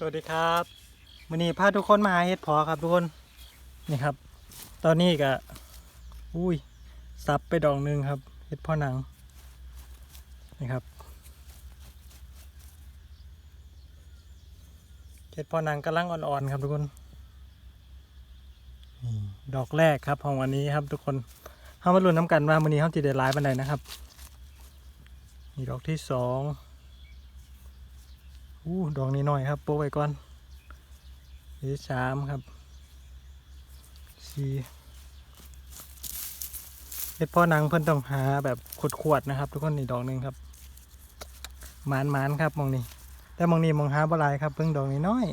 สวัสดีครับวันนี้พาทุกคนมาหาเห็ดพอครับทุกคนนี่ครับ ตอนนี้ก็อุ้ยซับไปดอกหนึ่งครับเห็ดพอหนังนี่ครับเห็ดพอหนังกำลังอ่อนๆครับทุกคนนี่ดอกแรกครับของวันนี้ครับทุกคนเข้ามาลุ้นน้ำกันว่าวันนี้เขาจะได้ร้ายบันไดนะครับนี่ดอกที่สอง อู้ดอกนี้หน่อยครับโปะไว้ก่อนนี่สามครับสี่เห็ดพ่อหนังเพิ่นต้องหาแบบขวดๆนะครับ ทุกคนนี่ดอกหนึ่งครับหมานมานๆครับมองนี้แต่มองนี้มองหาบลายครับเพิ่งดอกนี้น้อย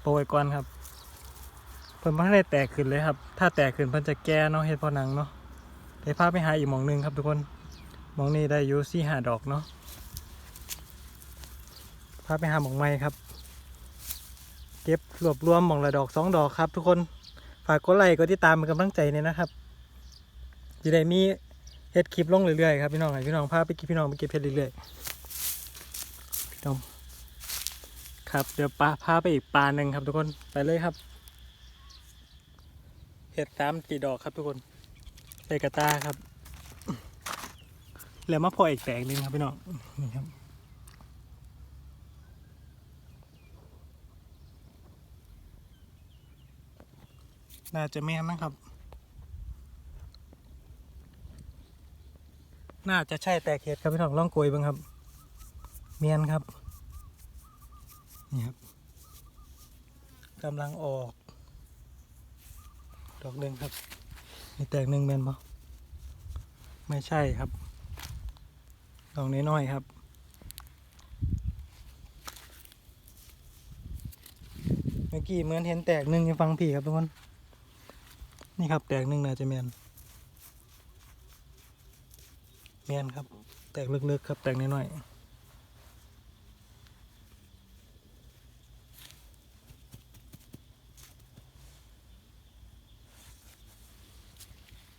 โปะไว้ก่อนครับ เพิ่นไม่ได้แตกขึ้นเลยครับ ถ้าแตกขึ้นเพิ่นจะแก่เนาะเห็ดพ่อหนังเนาะไปพาไปหาอีกมองหนึ่งครับทุกคนมองนี้ได้อยู่สี่ห้าดอกเนาะาไปหาหมองไม้ครับ เก็บรวบรวมหมองละดอกสองดอกครับ ทุกคนฝากกดไลค์กดติดตามเป็นกำลังใจเนี่ยนะครับจะได้มีเฮ็ดคลิปลงเรื่อยๆครับพี่น้องให้พี่น้องพาไปกินพี่น้องไปเก็บเฮ็ดเรื่อยๆพี่น้องครับเดี๋ยวปลาพาไปอีกปลาหนึ่งครับ ทุกคนไปเลยครับเห็ดสามตีดอกครับทุกคนใส่กตาครับ แล้วมาพออีกแตกหนึ่งครับพี่น้องนี่ครับ น่าจะแม่นนะครับ น่าจะใช่แตกเห็ดครับพี่น้องลองโกยบ้างครับ เมียนครับ นี่ครับกำลังออก ดอกหนึ่งครับมีแตกหนึ่งแมนปะไม่ใช่ครับดอกน้อยๆครับเมื่อกี้เหมือนเห็นแตกหนึ่งยังฟังพี่ครับทุกคน นี่ครับแตกหนึ่งน่าจะแมนแมนครับ แตกเลึกๆครับ แตกน้อยๆ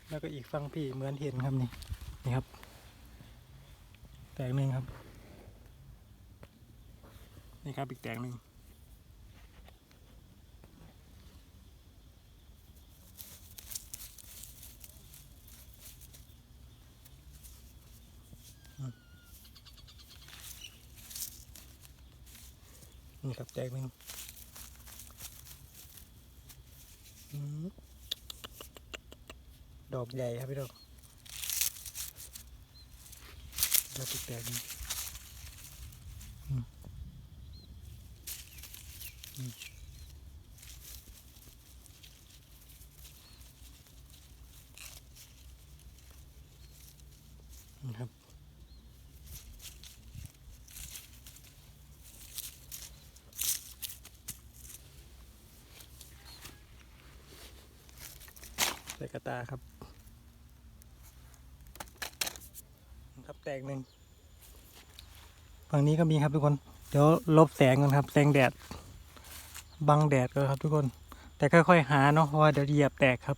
แล้วก็อีกฟังพี่เหมือนเห็นครับนี่นี่ครับ แตกหนึ่งครับ นี่ครับอีกแตกหนึ่ง นี่ครับแจกหนึ่งดอกใหญ่ครับพี่ดอกดอกแตกนี่อืมอืมนี่ครับ ใส่ กระตาครับ ครับแตกหนึ่งฝั่งนี้ก็มีครับทุกคน เดี๋ยวลบแสงก่อนครับ แสงแดด บังแดดก็ครับทุกคน แต่ค่อยๆหาเนาะเพราะว่าเดี๋ยวเหยียบแตกครับ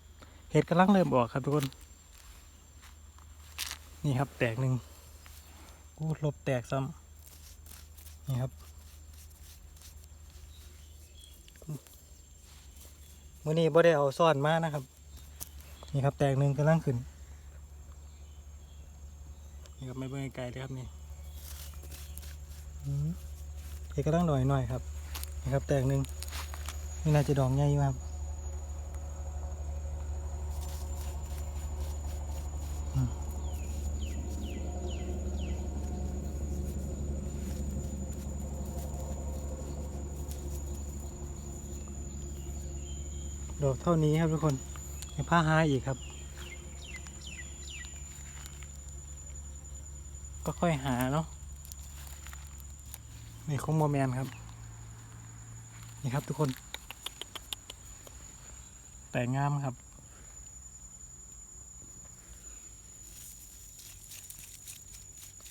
เห็ดกำลังเริ่มออกครับทุกคน นี่ครับแตกหนึ่งกูลบแตกซ้ำนี่ครับมื่อนี้บ่ได้เอาซ่อนมานะครับ นี่ครับแตกหนึ่งกำลังขึ้น นี่ครับไม่เบิ่งไกลเลยครับนี่อืมเอกกำลังหน่อยหน่อยครับ นี่ครับแตกหนึ่งนี่น่าจะดอกใหญ่อยู่ครับดอกเท่านี้ครับทุกคน ยังผ้าหาอีกครับ ก็ค่อยหาเนาะนี่คงโมแมนครับ นี่ครับทุกคน แต่งามครับ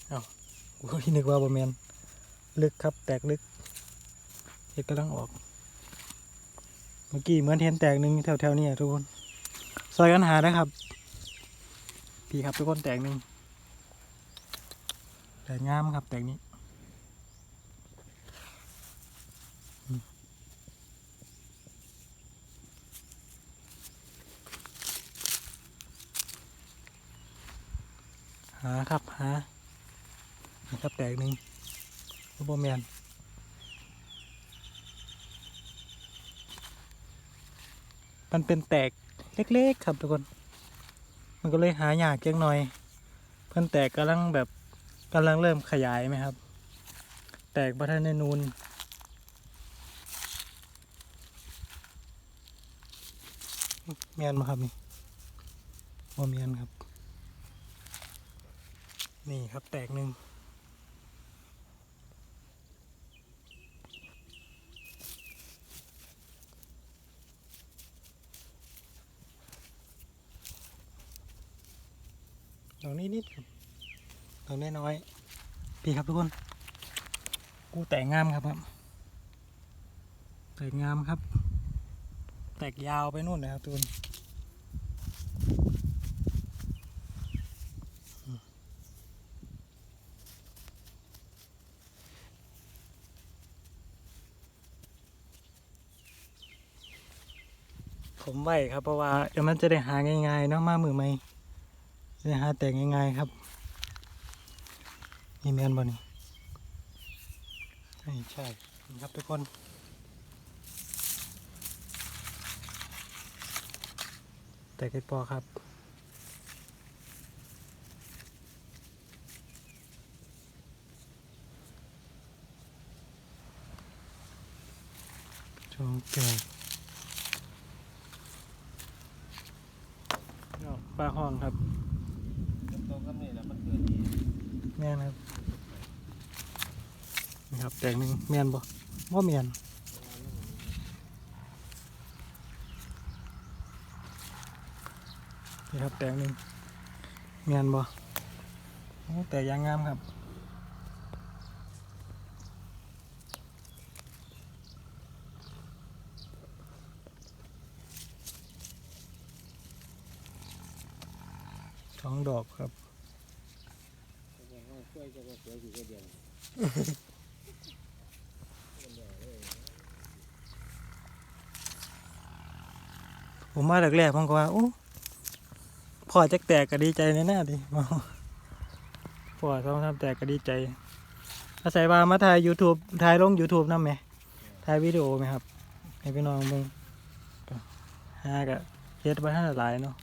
เอากูก็นึกว่าโมแมนลึกครับแตกลึกเห็ดกำลังออก เมื่อกี้เหมือนเห็นแตกหนึ่งแถวๆนี้ทุกคน ซอยกันหานะครับ พี่ครับทุกคนแตกหนึ่งแตกงามครับ แตกนี้หาครับหาครับแตกหนึ่งรูกบอลแมนมันเป็นแตก เล็กๆครับทุกคน มันก็เลยหายากจังหน่อย เพิ่นแตกกำลังแบบกำลังเริ่มขยายไหมครับ แตกประทานในนูนเมียนมาครับนี่โมเมียนครับ นี่ครับแตกหนึ่ง ดอกนี้นิดครับดอกน้อยๆพี่ครับทุกคน กูแตกงามครับครับ แตกงามครับ แตกยาวไปนู่นนะครับทุกคนผมไหวครับเพราะว่าเดี๋ยวมันจะได้หาง่ายๆเนาะมามือไหม จะได้หาแต่งง่ายๆครับนี่แมนบ่นี่ไม่ใช่ครับทุกคนแต่ก็ดปอครับจงแก่เอาปลาห้องครับ ตรงกับนี่แหละมันเกิดดี แม่นครับนี่ครับแตงหนึ่งแม่นบ่บ่แม่นนี่ครับแตงหนึ่งแม่นบ่แต่ยางงามครับสองดอกครับ ช่วยจะก็สวยอยู่ก็เดียวผมมาแรกๆผมก็ว่าโอ้พ่อจักแตกก็ดีใจแน่ๆดิพ่อสองทำแตกก็ดีใจ อาศัยว่ามาถ่าย YouTube ถ่ายลง YouTube นำไหมถ่ายวิดีโอไหมครับ ให้พี่น้องมึงหากะเฮ็ดไว้ให้หลายเนาะ